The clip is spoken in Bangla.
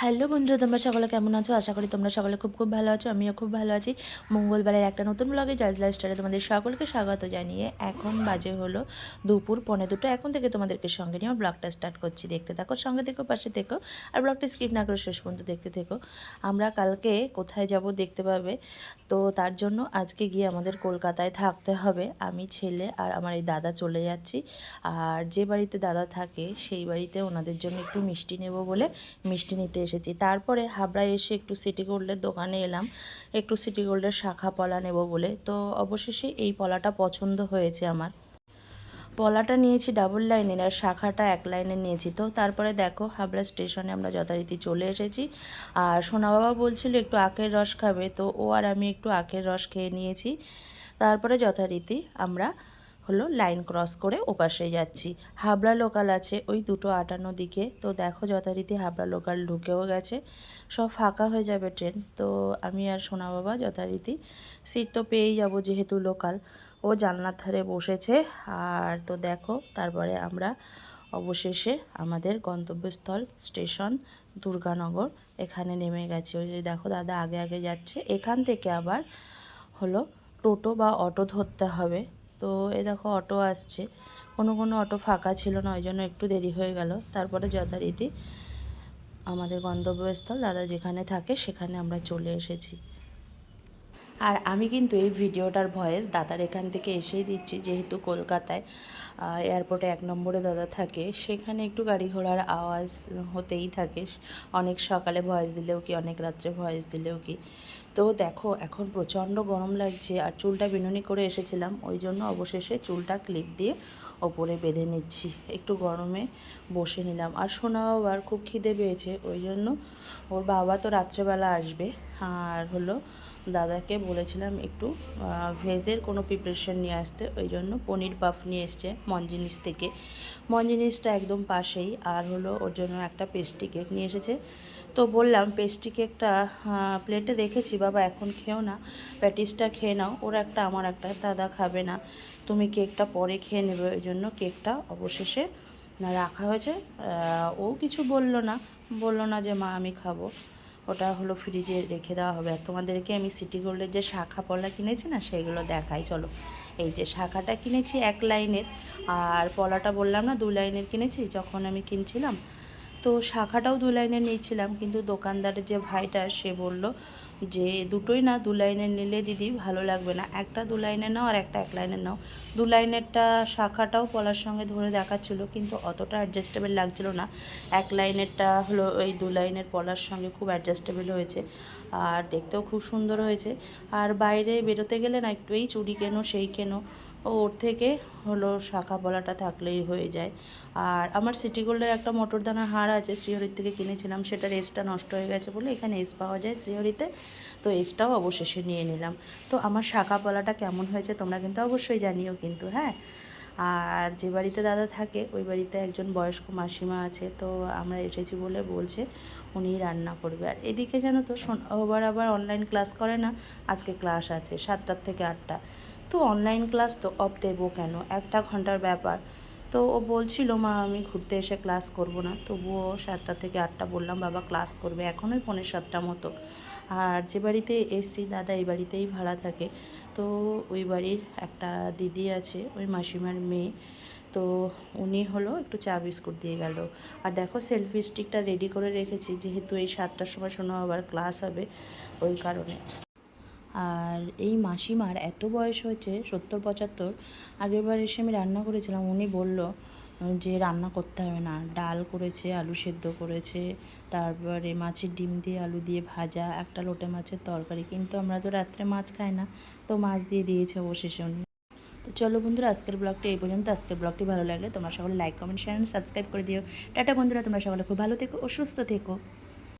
হ্যালো বন্ধুরা তোমরা সকলে কেমন আছো? আশা করি তোমরা সকলে খুব খুব ভালো আছো, আমিও খুব ভালো আছি। মঙ্গলবারের একটা নতুন ব্লগে জাজ লাইফস্টাইলে তোমাদের সকলকে স্বাগত জানিয়ে এখন বাজে হলো দুপুর পৌনে দুটো। এখন থেকে তোমাদেরকে সঙ্গে নিয়ে ব্লগটা স্টার্ট করছি। দেখতে থাকো, সঙ্গে থেকো, পাশে থেকো, আর ব্লগটা স্কিপ না করে শেষ পর্যন্ত দেখতে থেকো। আমরা কালকে কোথায় যাব দেখতে পাবে? তো তার জন্য আজকে গিয়ে আমাদের কলকাতায় থাকতে হবে। আমি, ছেলে আর আমার এই দাদা চলে যাচ্ছি। আর যে বাড়িতে দাদা থাকে, সেই বাড়িতে ওনাদের জন্য একটু মিষ্টি নেব বলে মিষ্টি নিতে এসেছি। তারপরে হাবড়ায় এসে একটু সিটি গোল্ডের দোকানে এলাম। একটু সিটি গোল্ডের শাখা পলা নেব বলে। তো অবশেষে এই পলাটা পছন্দ হয়েছে আমার। পলাটা নিয়েছি ডাবল লাইনের আর শাখাটা এক লাইনে নিয়েছি। তো তারপরে দেখো হাবড়া স্টেশনে আমরা যথারীতি চলে এসেছি। আর সোনা বাবা বলছিল একটু আখের রস খাবে। তো ও আর আমি একটু আখের রস খেয়ে নিয়েছি। তারপরে যথারীতি আমরা হলো লাইন ক্রস করে ওপাশে যাচ্ছি। হাবড়া লোকাল আছে, ওই দুটো আটান্ন দিকে। তো দেখো যথারীতি হাবড়া লোকাল ঢুকেও গেছে। সব ফাঁকা হয়ে যাবে ট্রেন। তো আমি আর সোনা বাবা যথারীতি সিট তো পেয়েই যাব যেহেতু লোকাল। ও জানলার ধারে বসেছে। আর তো দেখো, তারপরে আমরা অবশেষে আমাদের গন্তব্যস্থল স্টেশন দুর্গানগর এখানে নেমে গেছি। ওই যে দেখো দাদা আগে আগে যাচ্ছে। এখান থেকে আবার হলো টোটো বা অটো ধরতে হবে। তো এ দেখো অটো আসছে। কোনো কোনো অটো ফাঁকা ছিল না ওই জন্য একটু দেরি হয়ে গেল। তারপরে যথারীতি আমাদের গন্তব্যস্থল, দাদা যেখানে থাকে সেখানে আমরা চলে এসেছি। আর আমি কিন্তু এই ভিডিওটার ভয়েস দাদার এখান থেকে এসেই দিচ্ছি, যেহেতু কলকাতায় এয়ারপোর্টে এক নম্বরে দাদা থাকে। সেখানে একটু গাড়ি ঘোড়ার আওয়াজ হতেই থাকে। অনেক সকালে ভয়েস দিলেও কি, অনেক রাত্রে ভয়েস দিলেও কি। তো দেখো, এখন প্রচণ্ড গরম লাগছে আর চুলটা বিনুনি করে এসেছিলাম। ওই জন্য অবশেষে চুলটা ক্লিপ দিয়ে ওপরে বেঁধে নিচ্ছি। একটু গরমে বসে নিলাম। আর সোনা বাবার খুব খিদে পেয়েছে, ওই জন্য ওর বাবা তো রাত্রেবেলা আসবে। আর হলো দাদাকে বলেছিলাম একটু ভেজের কোনো প্রিপারেশন নিয়ে আসতে, ওই জন্য পনির পাফ নিয়ে এসছে মঞ্জিনিস থেকে। মঞ্জিনিসটা একদম পাশেই, আর হলো ওর জন্য একটা পেস্ট্রি কেক নিয়ে এসেছে। তো বললাম পেস্ট্রি কেকটা প্লেটে রেখেছি, বাবা, এখন খেও না। প্যাটিসটা খেয়ে নাও, ওর একটা, আমার একটা, দাদা খাবে না। তুমি কেকটা পরে খেয়ে নেবে, ওই জন্য কেকটা অবশেষে রাখা হয়েছে। ও কিছু বলল না বলল না যে, মা, আমি খাব। ওটা হলো ফ্রিজে রেখে দেওয়া হবে। আর তোমাদেরকে আমি সিটি গোল্ডের যে শাখা পলা কিনেছি না, সেগুলো দেখাই, চলো। এই যে শাখাটা কিনেছি এক লাইনের, আর পলাটা বললাম না, দু লাইনের কিনেছি, যখন আমি কিনছিলাম। তো শাখাটাও দু লাইনের নিয়েছিলাম, কিন্তু দোকানদারের যে ভাইটা, সে বলল যে দুটোই না দু লাইনের নিলে দিদি ভালো লাগবে না। একটা দু লাইনের নাও আর একটা এক লাইনের নাও। দু লাইনেরটা শাখাটাও পলার সঙ্গে ধরে দেখাচ্ছিল কিন্তু অতটা অ্যাডজাস্টেবল লাগছিল না। এক লাইনেরটা হলো ওই দু লাইনের পলার সঙ্গে খুব অ্যাডজাস্টেবল হয়েছে আর দেখতেও খুব সুন্দর হয়েছে। আর বাইরে বেরোতে গেলে না একটু এই চুড়ি কেনো, সেই কেনো ওর থেকে হলো শাখা পলাটা থাকলেই হয়ে যায়। আর আমার সিটি গোল্ডের একটা মটরদানা হার আছে, শ্রীহরির থেকে কিনেছিলাম সেটার এসটা নষ্ট হয়ে গেছে বলে এখানে এস পাওয়া যায় শ্রীহরিতে। তো এসটাও অবশেষে নিয়ে নিলাম। তো আমার শাখা পলাটা কেমন হয়েছে তোমরা কিন্তু অবশ্যই জানিও কিন্তু হ্যাঁ? আর যে বাড়িতে দাদা থাকে, ওই বাড়িতে একজন বয়স্ক মাসিমা আছে, তো আমরা এসেছি বলে বলছে উনি রান্না করবে। আর এদিকে জানো তো আবার আবার অনলাইন ক্লাস করে না, আজকে ক্লাস আছে, সাতটার থেকে আটটা। তো অনলাইন ক্লাস তো অফ দেবো কেন? একটা ঘণ্টার ব্যাপার। তো ও বলছিল, মা, আমি ঘুরতে এসে ক্লাস করব না। তবুও সাতটা থেকে আটটা বললাম, বাবা ক্লাস করবে এখনই পনেরো সাতটা মতো। আর যে বাড়িতে এসছি দাদা, এই বাড়িতেই ভাড়া থাকে। তো ওই বাড়ির একটা দিদি আছে, ওই মাসিমার মেয়ে। তো উনি হলো একটু চা বিস্কুট দিয়ে গেল। আর দেখো সেলফি স্টিকটা রেডি করে রেখেছি। যেহেতু এই সাতটার সময় শোনা আবার ক্লাস হবে, ওই কারণে। আর এই মাসিমার এত বয়স হয়েছে, সত্তর, পঁচাত্তর, আগেরবার এসে আমি রান্না করেছিলাম, উনি বলল, যে রান্না করতে হবে না, ডাল করেছে, আলু সেদ্ধ করেছে, তারপরে মাছের ডিম দিয়ে আলু দিয়ে ভাজা, একটা লোটে মাছের তরকারি, কিন্তু আমরা তো রাত্রে মাছ খাই না, তো মাছ দিয়ে দিয়েছে অবশেষে উনি। তো চলো বন্ধুরা, আজকের ব্লগটি এই পর্যন্ত, আজকের ব্লগটি ভালো লাগলে তোমরা সকলে লাইক কমেন্ট শেয়ার সাবস্ক্রাইব করে দিও। টাটা বন্ধুরা, তোমরা সকলে খুব ভালো থেকো ও সুস্থ থেকো।